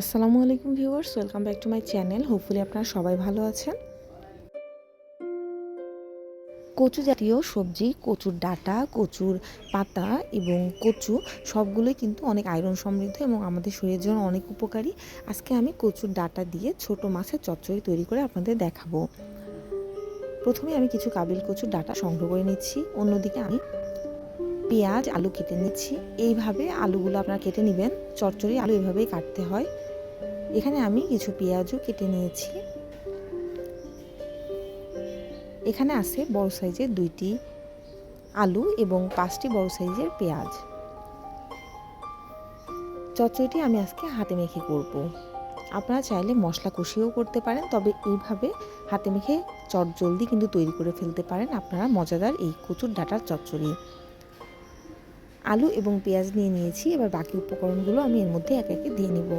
আসসালামু আলাইকুম viewers, welcome back to my channel. Hopefully আপনারা সবাই ভালো আছেন। কচু জাতীয় সবজি, কচুর ডাটা, কচুর পাতা এবং কচু, সবগুলোই কিন্তু অনেক আয়রন সমৃদ্ধ এবং আমাদের শরীরের জন্য অনেক উপকারী। আজকে আমি কচুর ডাটা দিয়ে ছোট মাছের চচ্চড়ি তৈরি করে আপনাদের দেখাবো। প্রথমে আমি কিছু কাবিল কচুর ডাটা সংগ্রহ করে নিচ্ছি। অন্যদিকে আমি পেঁয়াজ, আলু কেটে নিচ্ছি। এইভাবে আলুগুলো আপনারা কেটে নেবেন। চচ্চড়ি আলু এভাবেই কাটতে হয়। এখানে আমি কিছু পেঁয়াজও কেটে নিয়েছি। এখানে আছে বড় সাইজের দুইটি আলু এবং পাঁচটি বড় সাইজের পেঁয়াজ। চচ্চড়িটি আমি আজকে হাতে মেখে করব। আপনারা চাইলে মশলা কষিয়েও করতে পারেন, তবে এইভাবে হাতে মেখে চট জলদি কিন্তু তৈরি করে ফেলতে পারেন আপনারা মজাদার এই কচুর ডাটার চচ্চড়ি। আলু এবং পেঁয়াজ নিয়ে নিয়েছি, এবার বাকি উপকরণগুলো আমি এর মধ্যে একে একে দিয়ে নিব।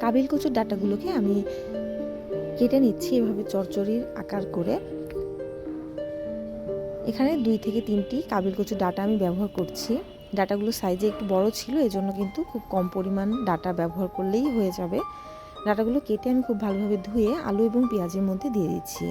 কাবিল কচুর ডাটাগুলোকে আমি কেটে নিচ্ছি এভাবে চরচড়ির আকার করে। এখানে দুই থেকে তিনটি কাবিল কচুর ডাটা আমি ব্যবহার করছি। ডাটাগুলো সাইজে একটু বড় ছিল, এজন্য কিন্তু খুব কম পরিমাণ ডাটা ব্যবহার করলেই হয়ে যাবে। ডাটাগুলো কেটে আমি খুব ভালোভাবে ধুয়ে আলু এবং পেঁয়াজের মধ্যে দিয়ে দিচ্ছি।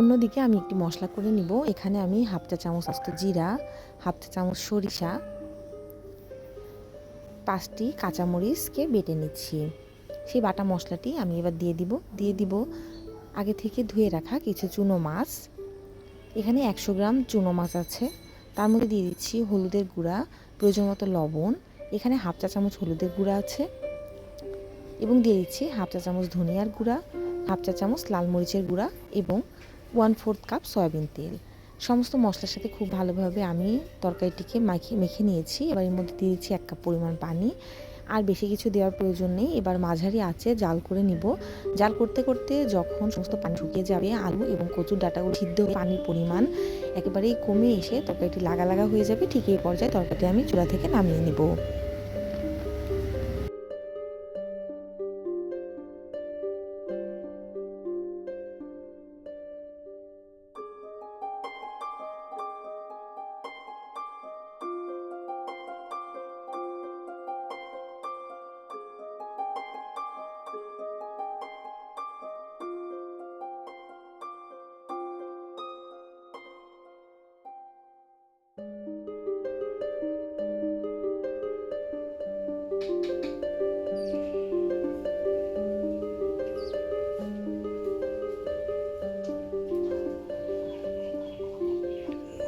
অন্যদিকে আমি একটি মশলা করে নিব। এখানে আমি হাফ চা চামচ আস্ত জিরা, হাফ চা চামচ সরিষা, পাঁচটি কাঁচামরিচকে বেটে নিচ্ছি। সেই বাটা মশলাটি আমি এবার দিয়ে দিব। দিয়ে দিব আগে থেকে ধুয়ে রাখা কিছু চুনো মাছ। এখানে একশো গ্রাম চুনো মাছ আছে। তার মধ্যে দিয়ে দিচ্ছি হলুদের গুঁড়া, প্রয়োজন মতো লবণ। এখানে হাফ চা চামচ হলুদের গুঁড়া আছে। এবং দিয়ে দিচ্ছি হাফ চা চামচ ধনিয়ার গুঁড়া, হাফ চা চামচ লাল মরিচের গুঁড়া এবং ওয়ান ফোর্থ কাপ সয়াবিন তেল। সমস্ত মশলার সাথে খুব ভালোভাবে আমি তরকারিটিকে মাখে, মেখে নিয়েছি। এবার এর মধ্যে দিয়েছি এক কাপ পরিমাণ পানি। আর বেশি কিছু দেওয়ার প্রয়োজন নেই। এবার মাঝারি আছে জাল করে নিব। জাল করতে করতে যখন সমস্ত পানি শুকিয়ে যাবে, আলু এবং কচুর ডাটাগুলো সিদ্ধ পানির পরিমাণ একেবারেই কমে এসে তরকারিটি লাগা লাগা হয়ে যাবে, ঠিক এই পর্যায়ে তরকারিটি আমি চুলা থেকে নামিয়ে নেব।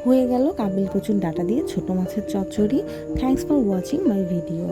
হয়ে গেল কাবিল কচুর ডাটা দিয়ে ছোট মাছের চচ্চড়ি। Thanks for watching my video